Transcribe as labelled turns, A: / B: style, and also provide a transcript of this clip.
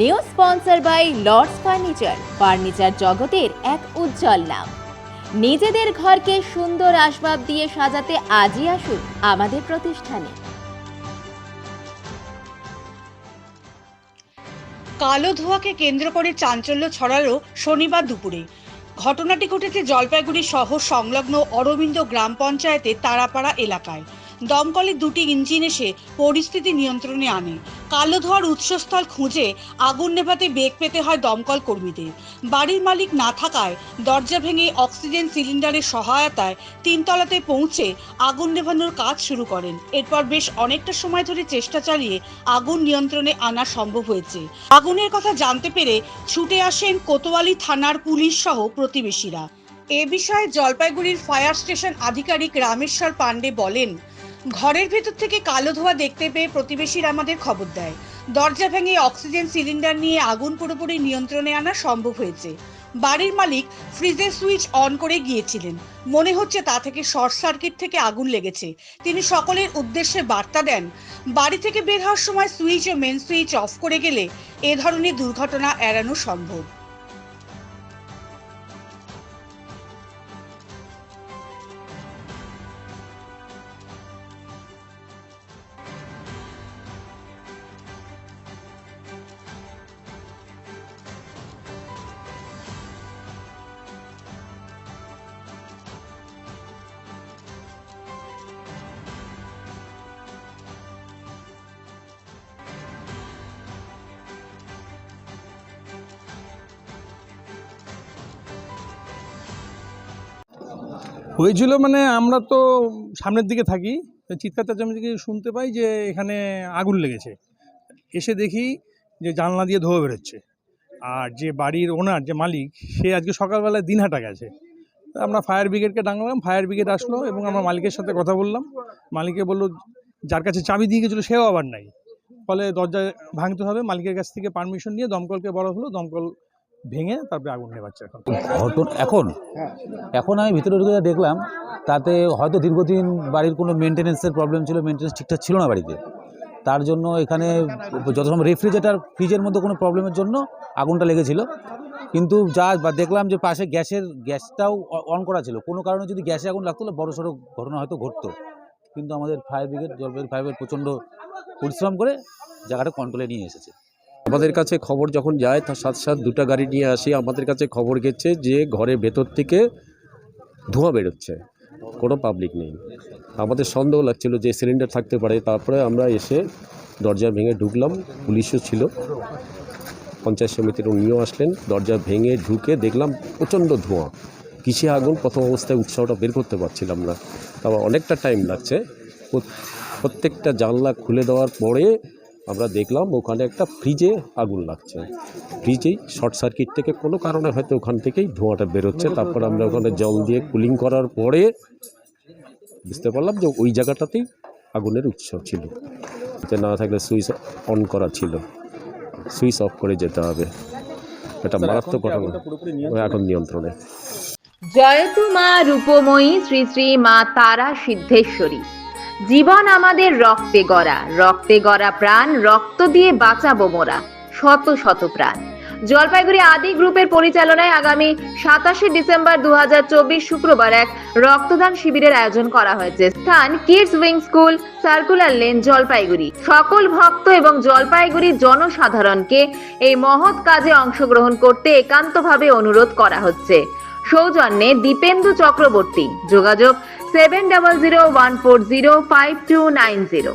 A: New sponsor by Lords furniture. Furniture জগতের এক উজ্জ্বল নাম। নিজেদের ঘরকে সুন্দর আসবাব দিয়ে সাজাতে আজই আসুন আমাদের প্রতিষ্ঠানে।
B: কালো ধোঁয়াকে কেন্দ্র করে চাঞ্চল্য ছড়ালো শনিবার দুপুরে। ঘটনাটি ঘটেছে জলপাইগুড়ি শহর সংলগ্ন অরবিন্দ গ্রাম পঞ্চায়েতের তারাপাড়া এলাকায়। দমকলের দুটি ইঞ্জিন এসে পরিস্থিতি নিয়ন্ত্রণে আনে। কালো ধোঁয়ার উৎসস্থল খুঁজে আগুন নেভাতে বেগ পেতে হয় দমকল কর্মীদের। বাড়ির মালিক না থাকায় দরজা ভেঙে অক্সিজেন সিলিন্ডারের সহায়তায় তিনতলাতে পৌঁছে আগুন নেভানোর কাজ শুরু করেন। এরপর বেশ অনেকটা সময় ধরে চেষ্টা চালিয়ে আগুন নিয়ন্ত্রণে আনা সম্ভব হয়েছে। আগুনের কথা জানতে পেরে ছুটে আসেন কোতোয়ালি থানার পুলিশ সহ প্রতিবেশীরা। এ বিষয়ে জলপাইগুড়ির ফায়ার স্টেশন আধিকারিক রামেশ্বর পাণ্ডে বলেন ঘরের ভেতর থেকে কালো ধোঁয়া দেখতে পেয়ে প্রতিবেশীরা আমাদের খবর দেয়। দরজা ভেঙে অক্সিজেন সিলিন্ডার নিয়ে আগুন পুরোপুরি নিয়ন্ত্রণে আনা সম্ভব হয়েছে। বাড়ির মালিক ফ্রিজের সুইচ অন করে গিয়েছিলেন। মনে হচ্ছে তা থেকে শর্ট সার্কিট থেকে আগুন লেগেছে। তিনি সকলের উদ্দেশ্যে বার্তা দেন, বাড়ি থেকে বের হওয়ার সময় সুইচ ও মেন সুইচ অফ করে গেলে এ ধরনের দুর্ঘটনা এড়ানো সম্ভব।
C: হয়েছিল মানে আমরা তো সামনের দিকে থাকি, তো চিৎকার চেঁচামেচি শুনতে পাই যে এখানে আগুন লেগেছে। এসে দেখি যে জানলা দিয়ে ধোয়া বেরোচ্ছে। আর যে বাড়ির ওনার যে মালিক, সে আজকে সকালবেলায় দিনহাটা গেছে আমরা ফায়ার ব্রিগেডকে ডাকলাম ফায়ার ব্রিগেড আসলো এবং আমরা মালিকের সাথে কথা বললাম। মালিকে বলল, যার কাছে চাবি দিয়ে গেছিল, সেও আবার নাই। ফলে দরজা ভাঙতে হবে। মালিকের কাছ থেকে পারমিশন নিয়ে দমকলকে বড় হলো। দমকল ভেঙে তারপরে আগুন নেবাচ্ছে এখন।
D: ঘটন এখন এখন আমি ভিতরে ঢুকে দেখলাম, তাতে হয়তো দীর্ঘদিন বাড়ির কোনো মেনটেনেন্সের প্রবলেম ছিল মেনটেনেন্স ঠিকঠাক ছিল না বাড়িতে। তার জন্য এখানে যত সময় রেফ্রিজারেটার ফ্রিজের মধ্যে কোনো প্রবলেমের জন্য আগুনটা লেগেছিল। কিন্তু যা দেখলাম যে পাশে গ্যাসের, গ্যাসটাও অন করা ছিল। কোনো কারণে যদি গ্যাসে আগুন লাগতো বড় সড়ো ঘটনা হয়তো ঘটতো। কিন্তু আমাদের ফায়ার ব্রিগেড জলপাইগুড়ি ফায়ার প্রচণ্ড পরিশ্রম করে জায়গাটা কন্ট্রোলে নিয়ে এসেছে।
E: আমাদের কাছে খবর যখন যায় তার সাথে সাথে দুটো গাড়ি নিয়ে আসি, আমাদের কাছে খবর গেছে যে ঘরের ভেতর থেকে ধোঁয়া বেরোচ্ছে। কোনো পাবলিক নেই। আমাদের সন্দেহ লাগছিল যে সিলিন্ডার থাকতে পারে। তারপরে আমরা এসে দরজা ভেঙে ঢুকলাম। পুলিশও ছিল। পঞ্চায়েত সমিতির উনিও আসলেন। দরজা ভেঙে ঢুকে দেখলাম প্রচণ্ড ধোঁয়া। কিসে আগুন প্রথম অবস্থায় উৎসাহটা বের করতে পারছিলাম না। তারপর অনেকটা টাইম লাগছে। প্রত্যেকটা জানলা খুলে দেওয়ার পরে আমরা দেখলাম ওখানে একটা ফ্রিজে আগুন লাগছে। ফ্রিজেই শর্ট সার্কিট থেকে কোনো কারণে হয়তো ওখান থেকেই ধোঁয়াটা বেরোচ্ছে। তারপর আমরা ওখানে জল দিয়ে কুলিং করার পরে বুঝতে পারলাম যে ওই জায়গাটাতেই আগুনের উৎস ছিল। যে না থাকলে সুইচ অন করা ছিল। সুইচ অফ করে যেতে হবে। এটা মারাত্মক ঘটনা। এখন নিয়ন্ত্রণে।
A: জয়তু মা রূপময়ী শ্রী শ্রী মা তারা সিদ্ধেশ্বরী জীবন আমাদের রক্তে গড়া। রক্তে গড়া প্রাণ, রক্ত দিয়ে বাঁচাবো মোরা। শত শত প্রাণ। জলপাইগুড়ি আদি গ্রুপের পরিচালনায় আগামী সাতাশে ডিসেম্বর দু শুক্রবার এক রক্তদান শিবিরের আয়োজন করা হয়েছে। স্থান kids wing school circular lane Jalpaiguri. সকল ভক্ত এবং জলপাইগুড়ি জনসাধারণকে এই মহৎ কাজে অংশগ্রহণ করতে একান্তভাবে অনুরোধ করা হচ্ছে। সৌজন্যে দীপেন্দু চক্রবর্তী। যোগাযোগ seven double zero one four zero five two nine zero